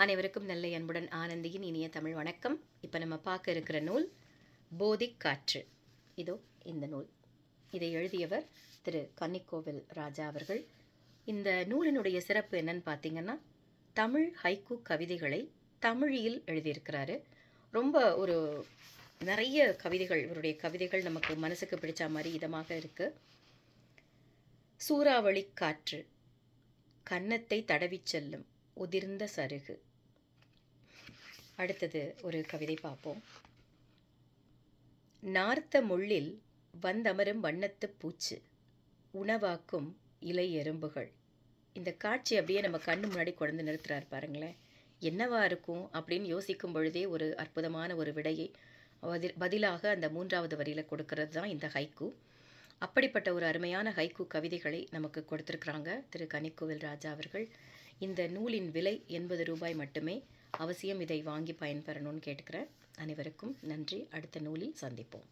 அனைவருக்கும் நல்ல அன்புடன் ஆனந்தியின் இனிய தமிழ் வணக்கம். இப்போ நம்ம பார்க்க இருக்கிற நூல் போதிக் காற்று. இதோ இந்த நூல். இதை எழுதியவர் திரு கன்னிக்கோவில் ராஜா அவர்கள். இந்த நூலினுடைய சிறப்பு என்னன்னு பார்த்தீங்கன்னா தமிழ் ஹைக்கு கவிதைகளை தமிழில் எழுதியிருக்கிறாரு. ரொம்ப ஒரு நிறைய கவிதைகள் இவருடைய கவிதைகள் நமக்கு மனசுக்கு பிடிச்ச மாதிரி இதமாக இருக்குது சூறாவளி காற்று கன்னத்தை தடவிச் செல்லும் உதிர்ந்த சருகு அடுத்தது ஒரு கவிதை பார்ப்போம். நார்த்த முள்ளில் வந்தமரும் வண்ணத்து பூச்சு உணவாக்கும் இலை எறும்புகள். இந்த காட்சி அப்படியே நம்ம கண்ணு முன்னாடி கொண்டு நிறுத்துறாரு பாருங்களேன். என்னவா இருக்கும் அப்படின்னு யோசிக்கும் பொழுதே ஒரு அற்புதமான ஒரு விடையை பதிலாக அந்த மூன்றாவது வரியில் கொடுக்கறது தான் இந்த ஹைக்கு. அப்படிப்பட்ட ஒரு அருமையான ஹைக்கு கவிதைகளை நமக்கு கொடுத்துருக்குறாங்க திரு கனிக்கோவில் ராஜா அவர்கள். இந்த நூலின் விலை எண்பது ரூபாய் மட்டுமே. அவசியம் இதை வாங்கி பயன்பெறணும்னு கேட்டுக்கிறேன் அனைவருக்கும் நன்றி. அடுத்த நூலில் சந்திப்போம்.